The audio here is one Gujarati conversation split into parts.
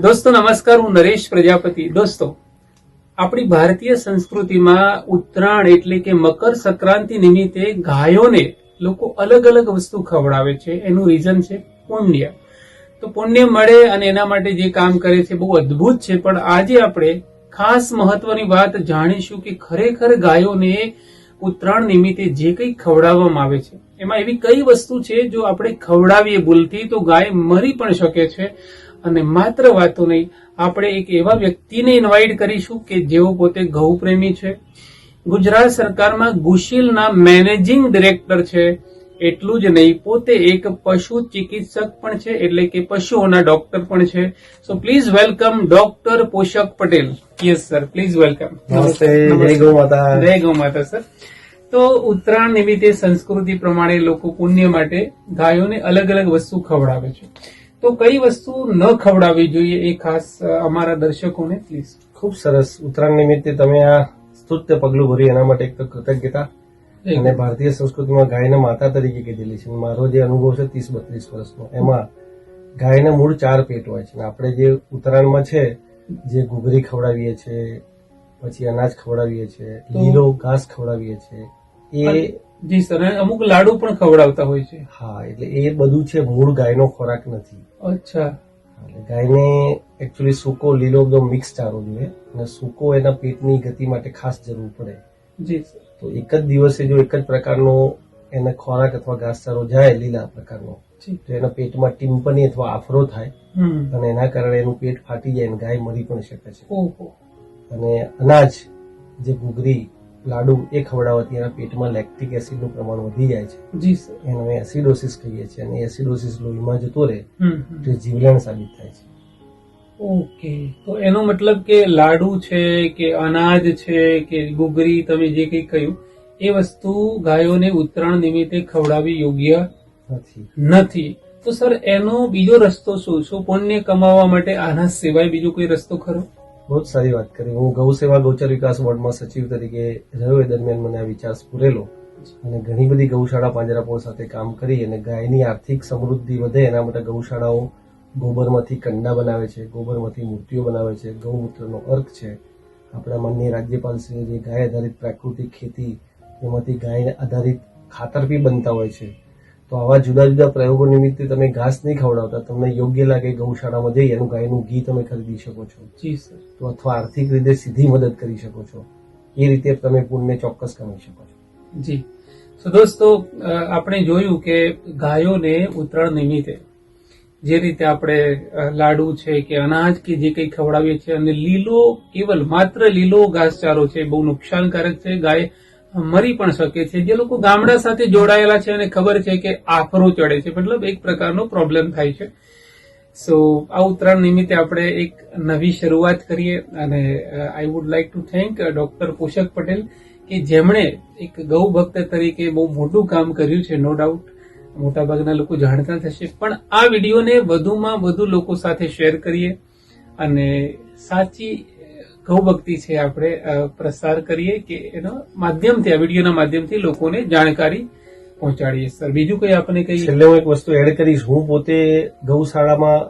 દોસ્તો, નમસ્કાર, હું નરેશ પ્રજાપતિ. દોસ્તો, આપણી ભારતીય સંસ્કૃતિમાં ઉત્તરાયણ એટલે કે મકર સંક્રાંતિ નિમિત્તે ગાયોને લોકો અલગ અલગ વસ્તુ ખવડાવે છે. એનું રીઝન છે પુણ્ય. તો પુણ્ય મળે અને એના માટે જે કામ કરે છે બહુ અદ્ભુત છે. પણ આજે આપણે ખાસ મહત્વની વાત જાણીશું કે ખરેખર ગાયોને ઉત્તરાયણ નિમિત્તે જે કંઈ ખવડાવવામાં આવે છે. એમાં એવી કઈ વસ્તુ છે જો આપણે ખવડાવીએ ભૂલથી તો ગાય મરી પણ શકે છે. અને માત્ર વાતો નહીં આપણે એક એવા વ્યક્તિને ઇન્વાઇટ કરીશું કે જેઓ પોતે ગૌ પ્રેમી છે. ગુજરાત સરકારમાં ગુશીલના મેનેજિંગ ડિરેક્ટર છે. એટલું જ નહીં પોતે એક પશુ ચિકિત્સક પણ છે એટલે કે પશુઓના ડોક્ટર પણ છે. સો please welcome doctor Poshak Patel. Yes sir please welcome નમસ્તે. જય ગૌ માતા જય ગૌ માતા સર તો ઉત્તરાયણ નિમિત્તે સંસ્કૃતિ પ્રમાણે લોકો પુણ્ય માટે ગાયોને અલગ અલગ વસ્તુ ખવડાવે છે. તો કઈ વસ્તુ ન ખવડાવવી જોઈએ એ ખાસ અમારા દર્શકોને પ્લીઝ ખૂબ સરસ. ઉત્તરાયણ નિમિત્તે તમે આ સ્તુત્ય પગલું ભર્યું એના માટે એક તો કૃતજ્ઞતા અને ભારતીય સંસ્કૃતિમાં ગાયને માતા તરીકે કીધેલી છે. મારો જે અનુભવ છે ત્રીસ બત્રીસ વર્ષનો એમાં ગાયના મૂળ ચાર પેટ હોય છે. આપણે જે ઉત્તરાયણમાં છે જે ઘૂઘરી ખવડાવીએ છીએ પછી અનાજ ખવડાવીએ છીએ લીલો ઘાસ ખવડાવીએ છીએ એ જી સર અમુક લાડુ પણ ખવડાવતા હોય છે. હા એટલે એ બધું છે મૂળ ગાયનો ખોરાક નથી. અચ્છા. ગાયને એકચ્યુઅલી સૂકો લીલો એકદમ મિક્સ ચારો જોઈએ. અને સૂકો એના પેટની ગતિ માટે ખાસ જરૂર પડે. જી તો એક જ દિવસે જો એક જ પ્રકારનો એને ખોરાક અથવા ઘાસચારો જાય લીલા પ્રકારનો તો એના પેટમાં ટિમ્પની અથવા આફરો થાય અને એના કારણે એનું પેટ ફાટી જાય અને ગાય મરી પણ શકે છે. અને અનાજ જે ઘૂઘરી લાડુ એ ખવડાવવાથી એના પેટમાં લેક્ટિક એસિડનું પ્રમાણ વધી જાય છે. જી સર. એને અમે એસિડોસિસ કહીએ છીએ અને એસિડોસિસ લોહીમાં જતો રહે. તો જીવલેણ સાબિત થાય છે. ઓકે. તો એનો મતલબ કે લાડુ છે કે અનાજ છે કે ગુગરી તમે જે કંઈ કહ્યું એ વસ્તુ ગાયોને ઉત્તરાયણ નિમિત્તે ખવડાવવી યોગ્ય નથી. નથી. તો સર એનો બીજો રસ્તો શું? શું પુણ્ય કમાવા માટે આના સિવાય બીજો કોઈ રસ્તો ખરો? બહુ જ સારી વાત કરી. હું ગૌ સેવા ગૌચર વિકાસ બોર્ડમાં સચિવ તરીકે રહ્યો. એ દરમિયાન મને આ વિચાર સ્ફુરેલો. અને ઘણી બધી ગૌશાળા પાંજરાપોળ સાથે કામ કરી અને ગાયની આર્થિક સમૃદ્ધિ વધે એના માટે ગૌશાળાઓ ગોબરમાંથી કંડા બનાવે છે, ગોબરમાંથી મૂર્તિઓ બનાવે છે, ગૌમૂત્રનો અર્ક છે. આપણા માનનીય રાજ્યપાલશ્રીએ જે ગાય આધારિત પ્રાકૃતિક ખેતી, એમાંથી ગાય આધારિત ખાતર બી બનતા હોય છે. તો આવા જુદા જુદા પ્રયોગો નિમિત્તે તમે ઘાસ નહીં ખવડાવતા તમને યોગ્ય લાગે ગૌશાળામાં જઈ એનું ગાયનું ઘી તમે ખરીદી શકો છો. જી સર. તો અથવા આર્થિક રીતે સીધી મદદ કરી શકો છો. એ રીતે તમે પુણ્ય ચોક્કસ કમાઈ શકો છો. જી. તો દોસ્તો આપણે જોયું કે ગાયોને ઉત્તરાયણ નિમિત્તે જે રીતે આપણે લાડુ છે કે અનાજ કે જે કંઈ ખવડાવીએ છીએ અને લીલો કેવલ માત્ર લીલો ઘાસચારો છે બહુ નુકસાનકારક છે. ગાય મરી પણ શકે છે. જે લોકો ગામડા સાથે જોડાયેલા છે અને ખબર છે કે આફરો ચડે છે. મતલબ એક પ્રકારનો પ્રોબ્લેમ થાય છે. સો આ ઉત્તરાયણ નિમિત્તે આપણે એક નવી શરૂઆત કરીએ અને I would like to thank doctor Poshak Patel કે જેમણે એક ગૌ ભક્ત તરીકે બહુ મોટું કામ કર્યું છે નો ડાઉટ મોટાભાગના લોકો જાણતા થશે પણ આ વિડીયોને વધુમાં વધુ લોકો સાથે શેર કરીએ અને સાચી ગૌ ભક્તિ છે આપણે પ્રસાર કરીએ કે એનો માધ્યમથી આ વિડીયોના માધ્યમથી લોકોને જાણકારી પહોંચાડીએ. સર બીજું કંઈ આપણે કઈ? છેલ્લે હું એક વસ્તુ એડ કરીશ. હું પોતે ગૌશાળામાં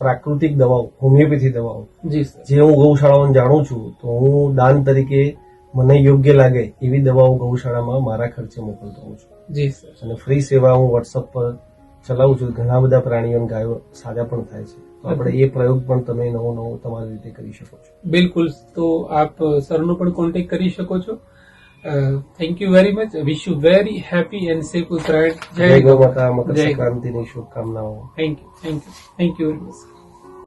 પ્રાકૃતિક દવાઓ હોમિયોપેથી દવાઓ જી જે હું ગૌશાળાઓને જાણું છું તો હું દાન તરીકે મને યોગ્ય લાગે એવી દવાઓ ગૌશાળામાં મારા ખર્ચે મોકલતો હોઉં છું. જી સર. અને ફ્રી સેવા હું વોટ્સઅપ પર ચલાવું છું. ઘણા બધા પ્રાણીઓ ગાયો સાજા પણ થાય છે. તો આપણે એ પ્રયોગ પણ તમે નવો નવો તમારી રીતે કરી શકો છો. બિલકુલ. તો આપ સરનો પણ કોન્ટેક્ટ કરી શકો છો. Thank you very much wish you very happy and safe Uttarayan જય ગૌ માતા મકર સંક્રાંતિની શુભકામનાઓ. Thank you thank you thank you very much